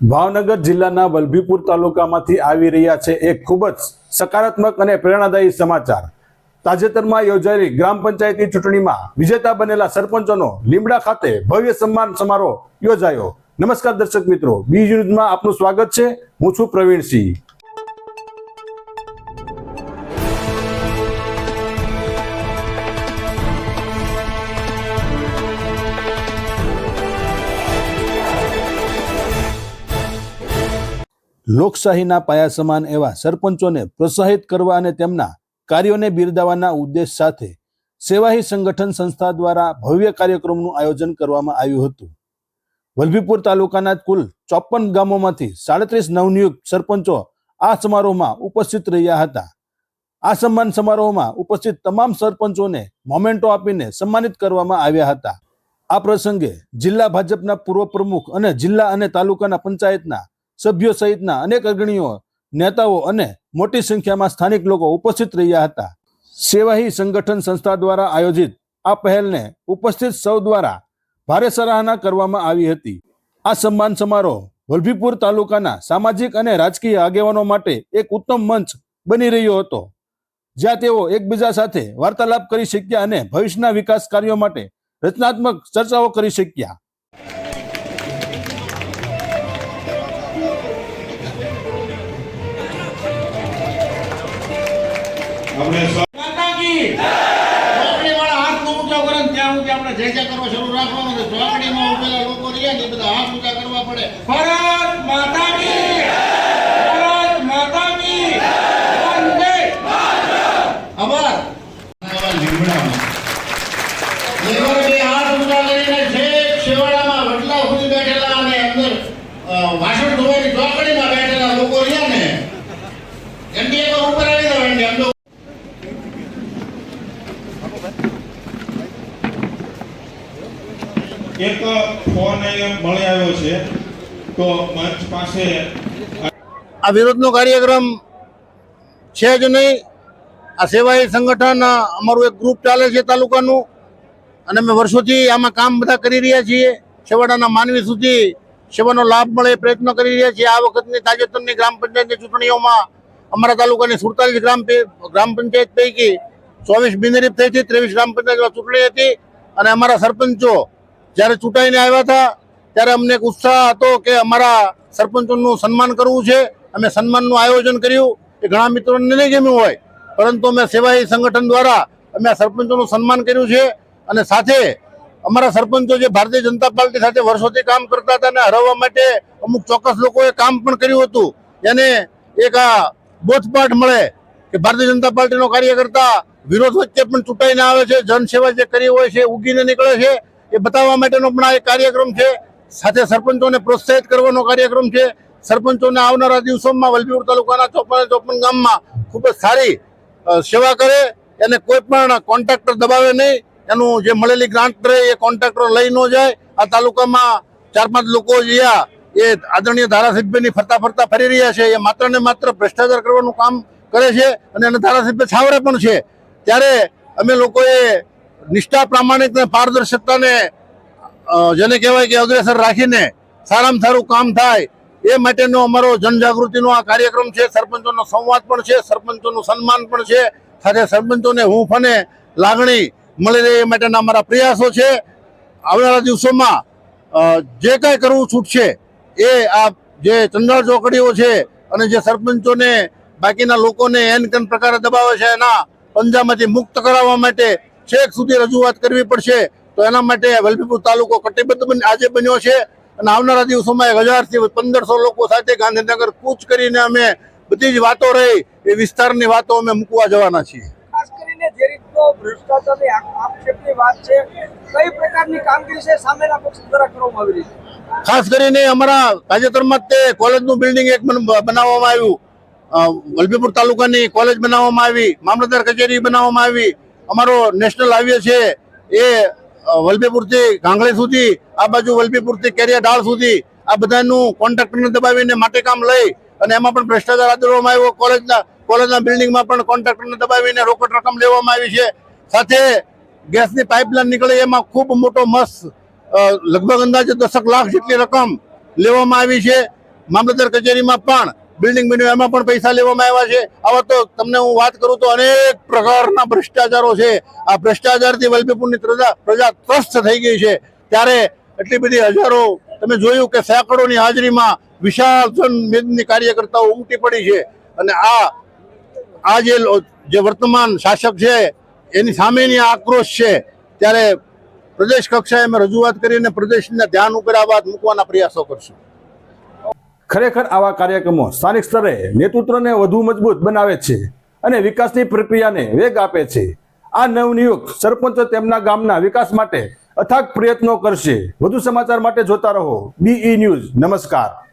ભાવનગર જિલ્લાના વલભીપુર તાલુકામાંથી આવી રહ્યા છે એક ખૂબ જ સકારાત્મક અને પ્રેરણાદાયી સમાચાર. તાજેતરમાં યોજાયેલી ગ્રામ પંચાયતની ચૂંટણીમાં વિજેતા બનેલા સરપંચોનો લીમડા ખાતે ભવ્ય સન્માન સમારોહ યોજાયો. નમસ્કાર દર્શક મિત્રો, બીજ ન્યૂઝમાં આપનું સ્વાગત છે. હું છું પ્રવીણસિંહ. લોકશાહીના પાયા સમાન એવા સરપંચોને પ્રોત્સાહિત કરવા અને તેમના કાર્યોને બિરદાવવાના ઉદ્દેશ સાથે સેવાહી સંગઠન સંસ્થા દ્વારા ભવ્ય કાર્યક્રમનું આયોજન કરવામાં આવ્યું હતું. વલભીપુર તાલુકાના કુલ ચોપન ગામોમાંથી સાડત્રીસ નવનિયુક્ત સરપંચો આ સમારોહમાં ઉપસ્થિત રહ્યા હતા. આ સન્માન સમારોહમાં ઉપસ્થિત તમામ સરપંચોને મોમેન્ટો આપીને સન્માનિત કરવામાં આવ્યા હતા. આ પ્રસંગે જિલ્લા ભાજપના પૂર્વ પ્રમુખ અને જિલ્લા અને તાલુકાના પંચાયતના સભ્યો સહિતના અનેક અગ્રણીઓ, નેતાઓ અને મોટી સંખ્યામાં સ્થાનિક લોકો ઉપસ્થિત રહ્યા હતા. સેવાહી સંગઠન સંસ્થા દ્વારા આયોજિત આ પહેલને ઉપસ્થિત સૌ દ્વારા ભારે સરાહના કરવામાં આવી હતી. આ સન્માન સમારોહ વલભીપુર તાલુકાના સામાજિક અને રાજકીય આગેવાનો માટે એક ઉત્તમ મંચ બની રહ્યો હતો. જ્યાં તેઓ એકબીજા સાથે વાર્તાલાપ કરી શક્યા અને ભવિષ્યના વિકાસ કાર્યો માટે રચનાત્મક ચર્ચાઓ કરી શક્યા. સુધી આપણે જે જે કરવા શરૂ રાખવાનું છે. ચોકડીમાં ઉભેલા લોકો રહ્યા ને એ બધા હાથ ઊંચા કરવા પડે. ભારત માતા કી ભારત માતા કી વંદે લીમડામાં લેબર બે હાથ ઊંચા કરીને છેક છેવાડામાં વડલા સુધી બેઠેલા અને અંદર અ, વાસણ ધોવાની ચોકડીમાં બેઠેલા લોકો રહ્યા ને એમની એક ઉપર આવી જાવ એમની એમનો એક ફોન મળી આવ્યો છે, તો મંચ પાસે આ વિરોધનો કાર્યક્રમ છે જ નહીં. આ સેવાય સંગઠન અમારું એક ગ્રુપ ચાલે છે તાલુકાનું. અને અમે વર્ષોથી આમાં કામ બધા કરી રહ્યા છીએ. છેવાડાના માનવી સુધી સેવાનો લાભ મળે એ પ્રયત્ન કરી રહ્યા છીએ. આ વખતની તાજેતરની ગ્રામ પંચાયતની ચૂંટણીઓમાં અમારા તાલુકાની સુડતાલીસ ગ્રામ ગ્રામ પંચાયત પૈકી ચોવીસ બિનરીફ થઈ હતી. ત્રેવીસ ગ્રામ પંચાયતમાં ચૂંટણી હતી. અને અમારા સરપંચો જ્યારે ચૂંટાઈને આવ્યા હતા, ત્યારે અમને એક ઉત્સાહ હતો કે અમારા સરપંચોનું સન્માન કરવું છે. અમે સન્માનનું આયોજન કર્યું. એ ઘણા મિત્રોને નહીં ગમ્યું હોય. પરંતુ અમે સેવાઈ સંગઠન દ્વારા અમે આ સરપંચોનું સન્માન કર્યું છે. અને સાથે અમારા સરપંચો જે ભારતીય જનતા પાર્ટી સાથે વર્ષોથી કામ કરતા હતા અને હરાવવા માટે અમુક ચોક્કસ લોકોએ કામ પણ કર્યું હતું. એને એક આ બોધપાઠ મળે કે ભારતીય જનતા પાર્ટીનો કાર્યકર્તા વિરોધ વચ્ચે પણ ચૂંટાઈને આવે છે. જનસેવા જે કરી હોય છે ઉગીને નીકળે છે. એ બતાવવા માટેનો પણ આ એક કાર્યક્રમ છે. સાથે સરપંચોને પ્રોત્સાહિત કરવાનો કાર્યક્રમ છે. સરપંચોને આવનારા દિવસોમાં વલભીપુર તાલુકાના ચોપન ચોપન ગામમાં ખૂબ જ સારી સેવા કરે. એને કોઈ પણ કોન્ટ્રાક્ટર દબાવે નહીં. એનું જે મળેલી ગ્રાન્ટ રહે એ કોન્ટ્રાક્ટર લઈ ન જાય. આ તાલુકામાં ચાર પાંચ લોકો જ્યાં એ આદરણીય ધારાસભ્યની ફરતા ફરતા ફરી રહ્યા છે. એ માત્ર ને માત્ર ભ્રષ્ટાચાર કરવાનું કામ કરે છે અને એને ધારાસભ્ય છાવરે પણ છે. ત્યારે અમે લોકોએ નિષ્ઠા પ્રામાણિક અને પારદર્શકતાને જેને કહેવાય કે અગ્રેસર રાખીને સારામાં સારું કામ થાય, એ માટેનો અમારો જનજાગૃતિનો આ કાર્યક્રમ છે. સરપંચોનો સંવાદ પણ છે, સરપંચોનું સન્માન પણ છે. સાથે સરપંચોને હૂંફ અને લાગણી મળી રહે એ માટેના અમારા પ્રયાસો છે. આવનારા દિવસોમાં જે કાંઈ કરવું છૂટશે, એ આ જે ચંદ્ર ચોકડીઓ છે અને જે સરપંચોને બાકીના લોકોને એન કન પ્રકારે દબાવે છે એના પંજામાંથી મુક્ત કરાવવા માટે છેક સુધી રજૂઆત કરવી પડશે તો એના માટે વલભીપુર તાલુકો કટિબદ્ધ બન- આજે બન્યો છે અને આવનારા દિવસોમાં એક હજારથી પંદરસો લોકો સાથે ગાંધીનગર કૂચ કરીને અમે બધી જ વાતો રહી એ વિસ્તારની વાતો અમે મૂકવા જવાના છીએ. ખાસ કરીને જે રીતનો ભ્રષ્ટાચારની આક્ષેપની વાત છે કઈ પ્રકારની કામગીરી છે સામેના પક્ષ દ્વારા કરવામાં આવી રહી છે? ખાસ કરીને અમારા તાજેતરમાં તે કોલેજનું બિલ્ડિંગ એક બનાવવામાં આવ્યું. વલભીપુર તાલુકાની કોલેજ બનાવવામાં આવી મામલતદાર કચેરી બનાવવામાં આવી અમારો નેશનલ હાઈવે છે, એ વલભીપુરથી ગાંગળી સુધી, આ બાજુ વલભીપુરથી કેરિયા ઢાળ સુધી, આ બધાનું કોન્ટ્રાક્ટરને દબાવીને માટે કામ લઈ અને એમાં પણ ભ્રષ્ટાચાર આદરવામાં આવ્યો. કોલેજના કોલેજના બિલ્ડિંગમાં પણ કોન્ટ્રાક્ટરને દબાવીને રોકડ રકમ લેવામાં આવી છે. સાથે ગેસની પાઇપલાઇન નીકળે, એમાં ખૂબ મોટો મસ્ત લગભગ અંદાજે દસક લાખ જેટલી રકમ લેવામાં આવી છે. મામલતદાર કચેરીમાં પણ બિલ્ડિંગ બન્યું, એમાં પણ પૈસા લેવામાં આવ્યા છે. આવા તો તમને હું વાત કરું તો અનેક પ્રકારના ભ્રષ્ટાચારો છે. આ ભ્રષ્ટાચારથી વલભીપુરની પ્રજા પ્રજા ત્રસ્ત થઈ ગઈ છે. ત્યારે એટલી બધી હજારો, તમે જોયું કે સેંકડોની હાજરીમાં વિશાળ જનમેદની કાર્યકર્તાઓ ઉમટી પડી છે. અને આ આ જે જે વર્તમાન શાસક છે, એની સામેની આક્રોશ છે. ત્યારે પ્રદેશ કક્ષાએ અમે રજૂઆત કરીને પ્રદેશને ધ્યાન ઉપર આ વાત મૂકવાના પ્રયાસો કરશું. ખરેખર આવા કાર્યક્રમો સ્થાનિક સ્તરે નેતૃત્વને વધુ મજબૂત બનાવે છે અને વિકાસની પ્રક્રિયાને વેગ આપે છે. આ નવનિયુક્ત સરપંચ તેમના ગામના વિકાસ માટે અથાગ પ્રયત્નો કરશે. વધુ સમાચાર માટે જોતા રહો. બીઈ ન્યૂઝ નમસ્કાર.